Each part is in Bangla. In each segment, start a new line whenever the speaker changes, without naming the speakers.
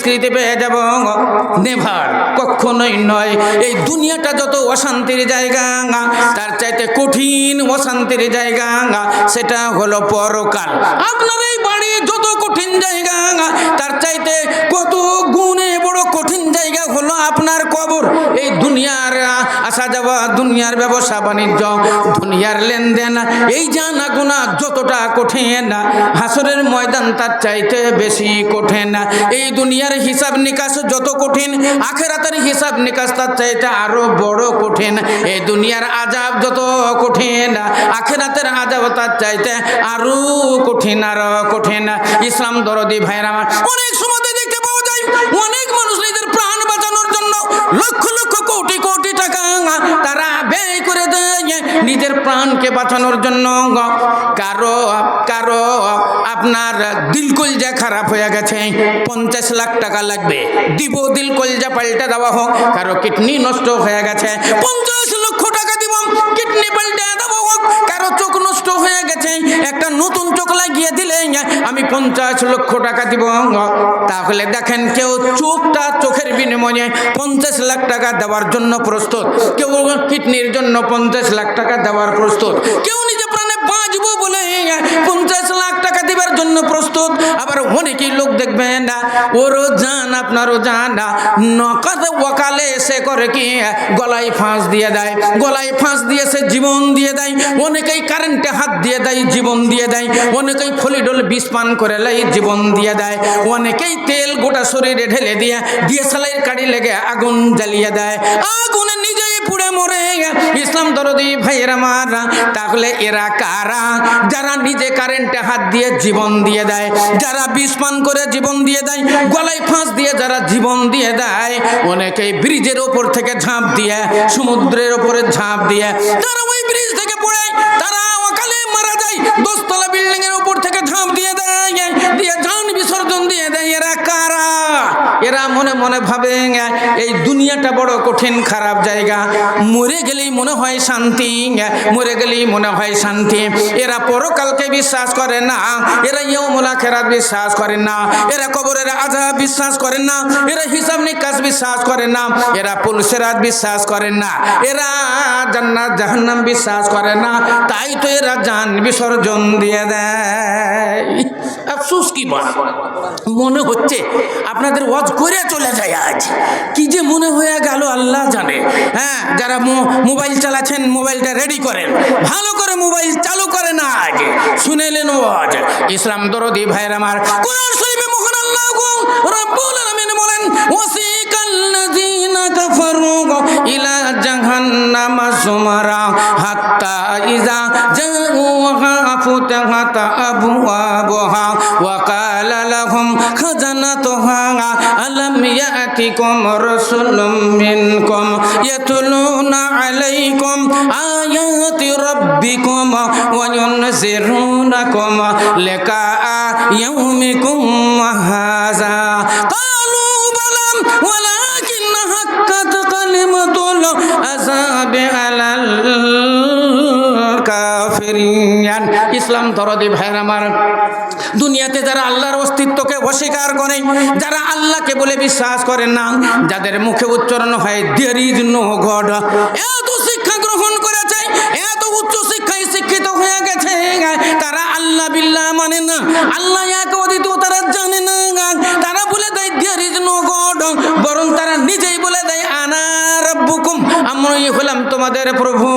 স্বীকৃতি পেয়ে যাব। নেভার কখনোই নয়। এই দুনিয়াটা যত অশান্তির জায়গা, তার চাইতে কঠিন অশান্তির জায়গা, সেটা হলো পরকাল। আপনার এই বাড়ি যত কঠিন জায়গা যাওয়া দুনিয়ার ব্যবসা বাণিজ্য, দুনিয়ার লেনদেন, এই জানা গুণা যতটা কঠিন, হাসরের ময়দান তার চাইতে বেশি কঠিন। এই দুনিয়ার হিসাব নিকাশ যত কঠিন, আখেরাতের হিসাব নিকাশ তার চাইতে আরও বড় কঠিন। এই দুনিয়ার আজাব যত কঠিন, আখেরাতের আজাব তার চাইতে আরও কঠিন আরও কঠিন। ইসলাম দরদি ভাইরা অনেক সময় দেখতে পাওয়া যায় লক্ষ লক্ষ কোটি কোটি টাকা তারা ব্যয় করে দেয় নিজের প্রাণকে বাঁচানোর জন্য। কারও কারও আপনার দিল কলজা খারাপ হয়ে গেছে, পঞ্চাশ লাখ টাকা লাগবে। দিব দিল কলজা পাল্টে দেওয়া হোক, কারও কিডনি নষ্ট হয়ে গেছে, পঞ্চাশ কিডনি পাল্টে হোক কারও চোখ নষ্ট হয়ে গেছে, একটা নতুন চোখ লাগিয়ে দিলে আমি পঞ্চাশ লক্ষ টাকা দিব তাহলে দেখেন কেউ চোখটা চোখের বিনিময়ে পঞ্চাশ লাখ টাকা দেওয়ার জন্য প্রস্তুত। কেউ কিডনির জন্য পঞ্চাশ লাখ টাকা দেওয়ার প্রস্তুত। কেউ নিজে প্রাণে বাঁচবো বলে পঞ্চাশ লাখ টাকা দেওয়ার জন্য প্রস্তুত। আবার অনেকেই লোক দেখবেন ওরও জান আপনারও জান। নকদ ওকালে সে করে কি? গলায় ফাঁস দিয়ে দেয়। গলায় ফাঁস দিয়ে সে জীবন দিয়ে দেয়। অনেকেই কারেন্টে হাত দিয়ে দেয়, জীবন দিয়ে দেয়। অনেকেই ফলিডল বিষ পান করে লাই জীবন দিয়ে দেয়। অনেকেই তেল গোটা শরীরে ঢেলে দিয়ে দিয়ে সালাইয়ের কাড়ি লেগে আগুন জ্বালিয়ে দেয়। আগুনে নিজেই পুড়ে মরে ইসলাম দরদি ভাইয়ের আমার তাহলে এরা কারা? যারা নিজে কারেন্টে হাত দিয়ে জীবন দিয়ে দেয়, যারা বিষ পান করে জীবন দিয়ে দেয়, গলায় ফাঁস দিয়ে যারা জীবন দিয়ে দেয়, অনেকেই ব্রিজের ওপর থেকে ঝাঁপ দিয়ে, সমুদ্রের ওপরে ঝাঁপ দিয়ে, তারা ওই ব্রিজ থেকে পড়ে, তারা অকালে মারা যায় দশতলা বিল্ডিং এর উপর থেকে ঝাঁপ দিয়ে দেয়, দিয়ে জান বিসর্জন দিয়ে মনে মনে ভাবে এই দুনিয়াটা বড় কঠিন, খারাপ জায়গা। মরে গেলেই মনে হয় শান্তি, মরে গেলেই মনে হয় শান্তি। এরা পরকালকে বিশ্বাস করে না, এরা ইয়মুলা খেরাত বিশ্বাস করে না, এরা কবরের আজা বিশ্বাস করে না, এরা হিসাব নিকাশ বিশ্বাস করে না, এরা পুলসেরাত বিশ্বাস করে না, এরা জান্নাত, জাহান্নাম বিশ্বাস করে না। তাই তো এরা জান বিসর্জন দিয়ে দেয়। আফসুস কি মনে হচ্ছে আপনাদের ওয়াজ করে চলে যায় আজ। কি যে মনে হয়ে গেল আল্লাহ জানে। হ্যাঁ যারা মোবাইল চালাচ্ছেন, মোবাইলটা রেডি করেন। ভালো করে মোবাইল চালু করে না আগে। শুনেলেন আজ। ইসলাম দরদি ভাইয়ের আমার কোরআন শরীফে আল্লাহ রব্বুল বলেন হাত্তা ইযা জাউহা ফুতাহাত আলাম ইয়াতিকুম রাসূলুম মিনকুম ইয়াতলুনা আলাইকুম আয়াতি রাব্বিকুম ওয়া ইউনজিরুনাকুম লিকাআ ইয়াউমিকুম হাযা قالوا بلى ولكن حقت كلمة العذاب على الكافرين ইসলাম দরদি ভাইয়ের আমার দুনিয়াতে যারা আল্লাহর অস্তিত্বকে অস্বীকার করে, যারা আল্লাহকে বলে বিশ্বাস করে না, যাদের মুখে উচ্চারণ হয়, দের ইজ নো গড। এত শিক্ষা গ্রহণ করেছে, এত উচ্চ শিক্ষায় শিক্ষিত হয়ে গেছে। তারা আল্লাহ বিল্লাহ মানে না, আল্লাহ এক অধিত তারা জানে না। তোমাদের প্রভু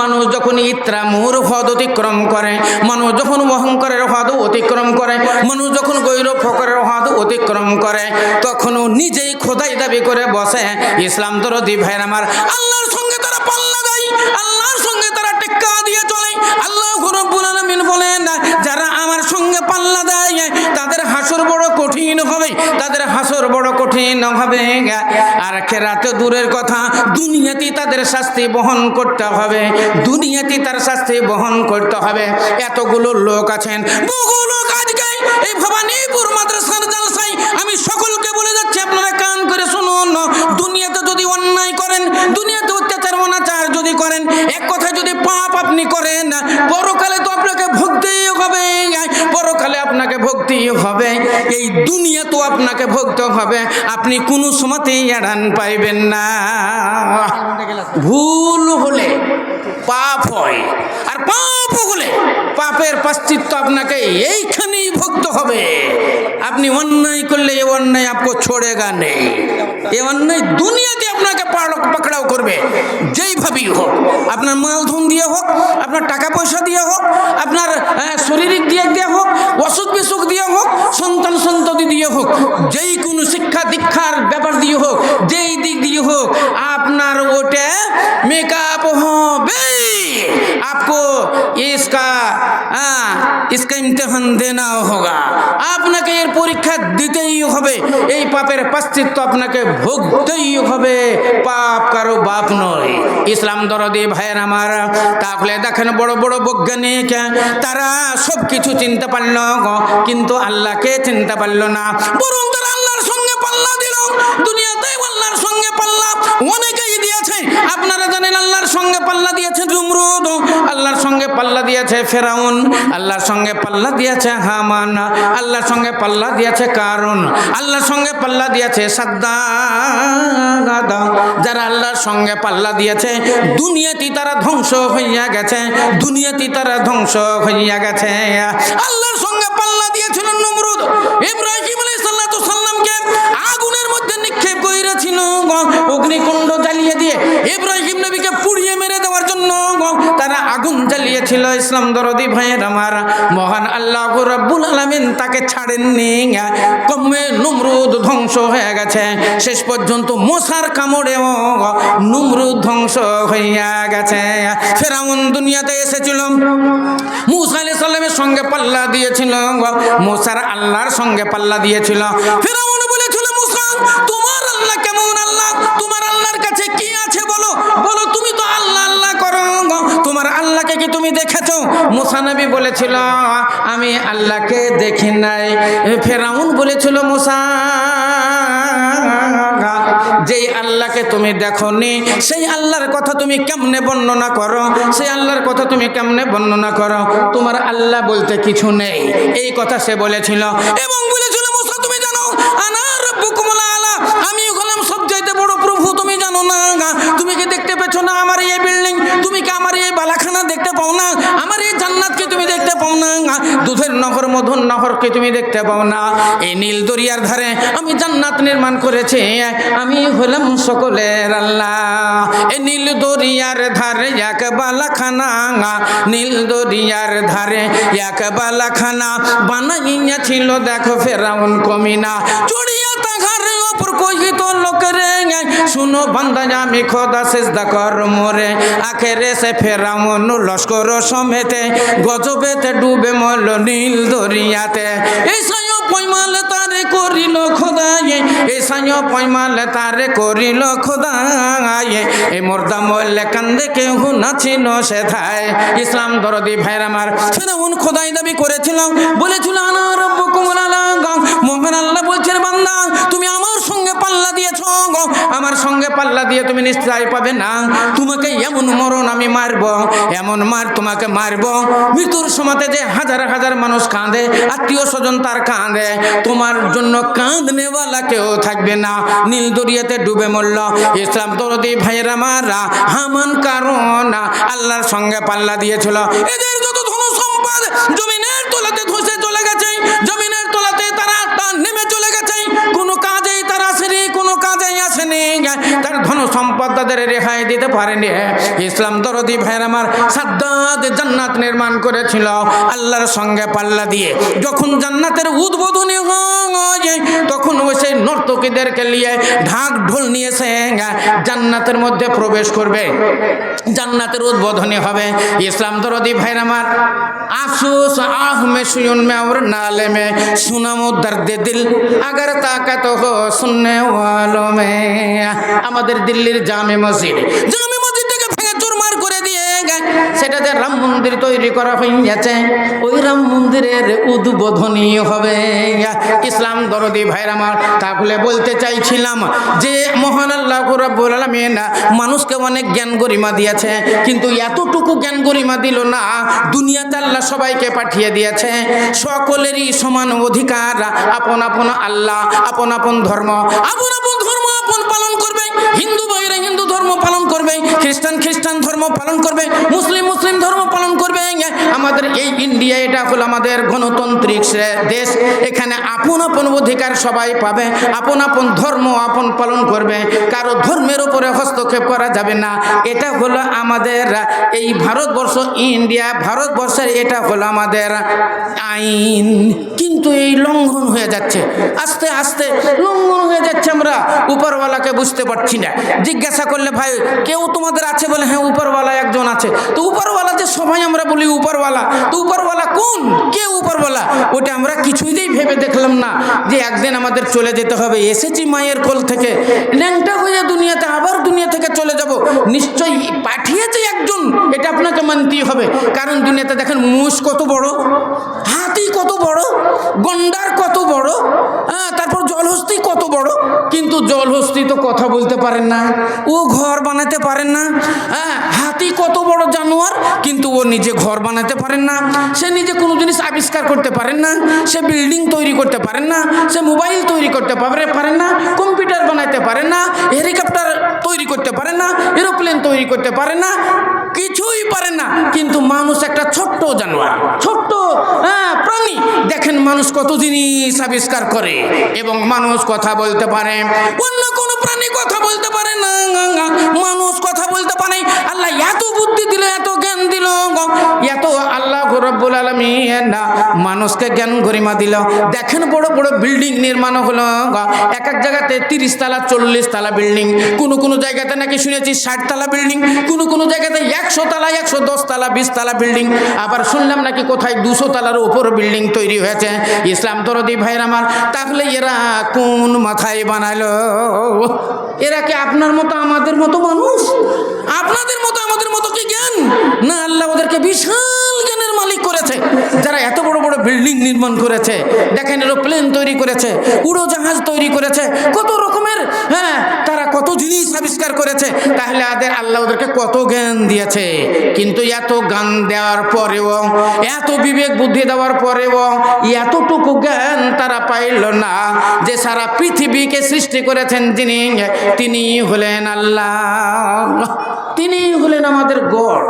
মানুষ যখন ইত্রা ইত্রামুর হদ অতিক্রম করে, মানুষ যখন অহংকারের হদ অতিক্রম করে, মানুষ যখন গৈরব ফকরের হদ অতিক্রম করে, তখনও নিজেই খোদাই দাবি করে বসে, ইসলাম দরদি ভাইয়ের আমার। আল্লাহর সঙ্গে তারা পাল্লা দেয় আল্লাহর সঙ্গে তারা টেক্কা দিয়ে চলে। আল্লাহ বলেন, যারা আমার সঙ্গে পাল্লা দেয়, তাদের হাসর বড় কঠিন হবে, তাদের হাসর বড় কঠিন হবে। আর খেরাতে দূরের কথা, দুনিয়াতে তাদের শাস্তি বহন করতে হবে। দুনিয়াতে তার শাস্তি বহন করতে হবে। এতগুলো লোক আছেন, বহু লোক আজকে এই ভবানীপুর মাদ্রাসার জালসাই আমি সকলকে বলে যাচ্ছি, আপনারা কান করে শুনুন। দুনিয়াতে যদি অন্যায় করেন, দুনিয়াতে অত্যাচার, অনাচার যদি করেন, এক কথা যদি পাপ আপনি করেন ভুগতেই হবে এই দুনিয়া তো আপনাকে ভুগতে হবে আপনি কোনো সময়তেই এড়ান পাইবেন না। ভুল হলে পাপ হয় আর পাপ হলে পাপের পাশ্চিত্য আপনাকে এইখানেই ভুগতে হবে। আপনি অন্যায় করলে এ অন্যায় আপকো ছোড়েগা নেই। এ অন্যায় দুনিয়াতে আপনাকে পাড়- পাকড়াও করবে যেইভাবেই হোক। আপনার মালধন দিয়ে হোক আপনার টাকা পয়সা দিয়ে হোক আপনার আহ, দেনা হোগা। আপনাকে এর পরীক্ষা দিতেই হবে। এই পাপের পাশ্চিত্য আপনাকে ভুগতেই হবে। পাপ কারও বাপ নয়। ইসলাম দরদি ভাইয়ের আমার, তাহলে দেখেন বড় বড় বৈজ্ঞানিক, তারা সব কিছু চিনতে পারল কিন্তু আল্লাহকে চিনতে পারল না। বরং তারা আল্লাহর সঙ্গে পাল্লা দিল। দুনিয়াতে আল্লাহর সঙ্গে পাল্লা। অনেকে দিয়েছে। আপনারা জানেন আল্লাহর সঙ্গে পাল্লা দিয়েছে জুমরুদ। আল্লাহর সঙ্গে পাল্লা দিয়েছে ফেরাউন। আল্লাহর সঙ্গে পাল্লা দিয়েছে হামান। আল্লাহর সঙ্গে পাল্লা দিয়েছে কারুন। আল্লাহর সঙ্গে পাল্লা দিয়েছে যারা আল্লাহর সঙ্গে পাল্লা দিয়েছে দুনিয়াতে তারা ধ্বংস হইয়া গেছে। দুনিয়াতে তারা ধ্বংস হইয়া গেছে। আল্লাহর অগ্নিকুণ্ড জ্বালিয়ে দিয়ে নবীকে পুড়িয়ে মেরে দেওয়ার জন্য তারা আগুন জ্বালিয়েছিল। ইসলাম দরদি ভাইয়ের আমার, মহান আল্লাহ আলামিন তাকে ছাড়েননি। কমে ধ্বংস হয়ে গেছে। শেষ পর্যন্ত মশার কামড়েও নমরুদ ধ্বংস হইয়া গেছে। ফেরাউন দুনিয়াতে এসেছিল। মুসা আলাইহিস সঙ্গে পাল্লা দিয়েছিল মুসার আল্লাহর সঙ্গে পাল্লা দিয়েছিল। ফেরাউন বলেছিল, আমি আল্লাহকে দেখি নাই। ফেরাউন বলেছিল, মুসা, যেই আল্লাহকে তুমি দেখো নি সেই আল্লাহর কথা তুমি কেমনে বর্ণনা করো? সেই আল্লাহর কথা তুমি কেমনে বর্ণনা করো? তোমার আল্লাহ বলতে কিছু নেই। এই কথা সে বলেছিল। এবং বলেছিল, মুসা, তুমি জানো, আনা রব্বুকুমুল আলা আমি হলাম সবচাইতে বড় প্রভু, তুমি জানো না তুমি কি দেখতে পেছো না আমার এই বিল্ডিং? তুমি কি আমার এই বালাখানা দেখতে পাও না? দুধের নহর মধুর নহরকে তুমি দেখতে পাও না। এই নীল দরিয়ার ধারে আমি জান্নাত নির্মাণ করেছি, আমি হলাম সকলের আল্লাহ। এই নীল দরিয়ার ধারে এক বালাখানা, নীল দরিয়ার ধারে এক বালাখানা বানাইয়াছিল দেখো ফেরাউন কমিনা। ওপর কহিত লোকরে শুনো বান্দা, আমি খোদা সেজদা কর মোরে। আখেরে সে ফেরাউন লস্কর সমেতে, গজবেতে ডুবে মল নীল দরিয়াতে। এই সায় পৈমাল তারে করিল খোদায়ে এই সায় পৈমাল তারে করিল খোদায়ে এই মোর্দা মল্লে কান্দে কেউ নাছিল সেথায়। ইসলাম দরদি ভাইর আমার, ফেরাউন খোদাই দাবি করেছিল। বলেছিল, আনা রব্বুকুমুল আলা মোহন আল্লাহ বলছেন, বান্দা, তুমি আমার সঙ্গে পাল্লা দিয়েছ আমার সঙ্গে পাল্লা দিয়ে তুমি নিশ্চয় পাবে না। তোমাকে এমন মরণ আমি মারব, এমন মার তোমাকে মারব। মৃত্যুর সময়তে যে হাজার হাজার মানুষ কাঁদে, আত্মীয় স্বজন তার কাঁদে। তোমার জন্য কাঁদনেওয়ালা কেউ থাকবে না। নীল দরিয়াতে ডুবে মরল। ইসলাম দরদি ভাইয়ের মারা, হামান কারণ আল্লাহর সঙ্গে পাল্লা দিয়েছিল। এদের যত ধন সম্পদ জমিনের তোলাতে ধসে চলে গেছে, জমিনের তোলাতে তার নেমে চলে গেছে। কোনো আসেনি। তার ধন সম্পদ তাদের রেহাই দিতে পারেনি। ইসলাম দরদি ভাইয়ের আমার সাদ্দাদ জান্নাত নির্মাণ করেছিল আল্লাহর সঙ্গে পাল্লা দিয়ে। যখন জান্নাতের উদ্বোধনী হয়, তখন ওই সেই নর্তকীদেরকে নিয়ে ঢাক ঢোল নিয়েছে, জান্নাতের মধ্যে প্রবেশ করবে। জান্নাতের উদ্বোধনী হবে। ইসলাম দরদি ভাইয়ের আমার আসুস আহমে সুয়ন মে আমার নালেমে সুনাম সুনাম দর্দে দিল। আগর তাকাত হো সুননে ওয়ালো মে। আমাদের দিল্লির জামে মসজিদ। জামে মসজিদটাকে ভেঙে চুরমার করে দিয়ে সেটা যে রাম মন্দির তৈরি করা হইয়াছে, ওই রাম মন্দিরের উদ্বোধনী হবে। ইসলাম দরদি ভাইর আমার, তাহলে বলতে চাইছিলাম যে, মহান আল্লাহ রাব্বুল আলামিন মানুষকে অনেক জ্ঞান গরিমা দিয়েছে, কিন্তু এতটুকু জ্ঞান গরিমা দিল না, দুনিয়াতে আল্লাহ সবাইকে পাঠিয়ে দিয়েছে। সকলেরই সমান অধিকার, আপন আপন আল্লাহ, আপন আপন ধর্ম, আপন আপন ধর্ম পালন করবে, খ্রিস্টান খ্রিস্টান ধর্ম পালন করবে, মুসলিম মুসলিম ধর্ম পালন করবে আমাদের এই ইন্ডিয়া, এটা হলো আমাদের গণতান্ত্রিক দেশ। এখানে আপন আপন অধিকার সবাই পাবে, আপন আপন ধর্ম আপন পালন করবে, কারও ধর্মের উপরে হস্তক্ষেপ করা যাবে না। এটা হলো আমাদের এই ভারতবর্ষ ইন্ডিয়া, ভারতবর্ষের এটা হলো আমাদের আইন। কিন্তু এই লঙ্ঘন হয়ে যাচ্ছে, আস্তে আস্তে লঙ্ঘন হয়ে যাচ্ছে আমরা, উপরওয়ালাকে বুঝতে পারছি না। জিজ্ঞাসা করলে ভাই, কেউ তোমাদের আছে বলে হ্যাঁ উপরওয়ালা একজন আছে। তো উপরওয়ালা যে সবাই আমরা বলি উপরওয়ালা, তো উপরওয়ালা কোন? কে উপরওয়ালা? ওটা আমরা কিছুতেই ভেবে দেখলাম না যে একদিন আমাদের চলে যেতে হবে। এসেছি মায়ের কোল থেকে। ল্যাংটা হয়ে দুনিয়াতে, আবার দুনিয়া থেকে চলে যাব। নিশ্চয়ই পাঠিয়েছে একজন, এটা আপনাকে মানতেই হবে। কারণ দুনিয়াতে দেখেন, মুষ কত বড়, হাতি কত বড়, গন্ডার কত বড় হ্যাঁ তারপর জলহস্তি কত বড়, কিন্তু জলহস্তি তো কথা বলতে পারেন না ও ঘর বানাতে পারেন না হ্যাঁ হাতি কত বড় জানোয়ার কিন্তু ও নিজে ঘর বানাতে পারেন না সে নিজে কোনো জিনিস আবিষ্কার করতে পারেন না সে বিল্ডিং তৈরি করতে পারেন না সে মোবাইল তৈরি করতে পারে- পারেন না কম্পিউটার বানাতে পারেন না হেলিকপ্টার তৈরি করতে পারেন না এরোপ্লেন তৈরি করতে পারেন না কিছুই পারে না কিন্তু মানুষ একটা ছোট্ট জানোয়ার ছোট্ট হ্যাঁ মানুষ কত জিনিস আবিষ্কার করে এবং মানুষ কথা বলতে পারে। অন্য কোনো প্রাণী কথা বলতে পারে না মানুষ কথা বলতে পারে। আল্লাহ এত বুদ্ধি দিল, এত জ্ঞান দিল এত আল্লাহ রব্বুল আলমিন। মানুষকে জ্ঞান গরিমা দিল। দেখেন বড় বড় বিল্ডিং নির্মাণ হলো এক এক জায়গাতে তিরিশ তালা, চল্লিশ তালা বিল্ডিং। কোনো কোনো জায়গাতে নাকি শুনেছি ষাট তালা বিল্ডিং। কোনো কোনো জায়গাতে একশো তালা, একশো দশ তালা, বিশ তালা বিল্ডিং। আবার শুনলাম নাকি কোথায় দুশো তালার উপর বিল্ডিং তৈরি হয়েছে। ইসলাম তরদি ভাইয়ের আমার। তাহলে এরা কোন মাথায় বানালো? এরা কি আপনার মতো, আমাদের মতো মানুষ? আপনাদের মতো, আমাদের মতো কি জ্ঞান? না, আল্লাহ ওদেরকে বিশাল জ্ঞানের মালিক করেছে। যারা এত বড় বড় বিল্ডিং নির্মাণ করেছে, দেখেন এরোপ্লেন তৈরি করেছে, উড়োজাহাজ তৈরি করেছে, কত রকমের হ্যাঁ তারা কত জিনিস আবিষ্কার করেছে, তাহলে আদের আল্লাহ ওদেরকে কত জ্ঞান দিয়েছে। কিন্তু এত জ্ঞান দেওয়ার পরেও, এত বিবেক বুদ্ধি দেওয়ার পরেও, এতটুকু জ্ঞান তারা পাইল না, যে সারা পৃথিবীকে সৃষ্টি করেছেন যিনি তিনি হলেন আল্লাহ। তিনি হলেন আমাদের গড়।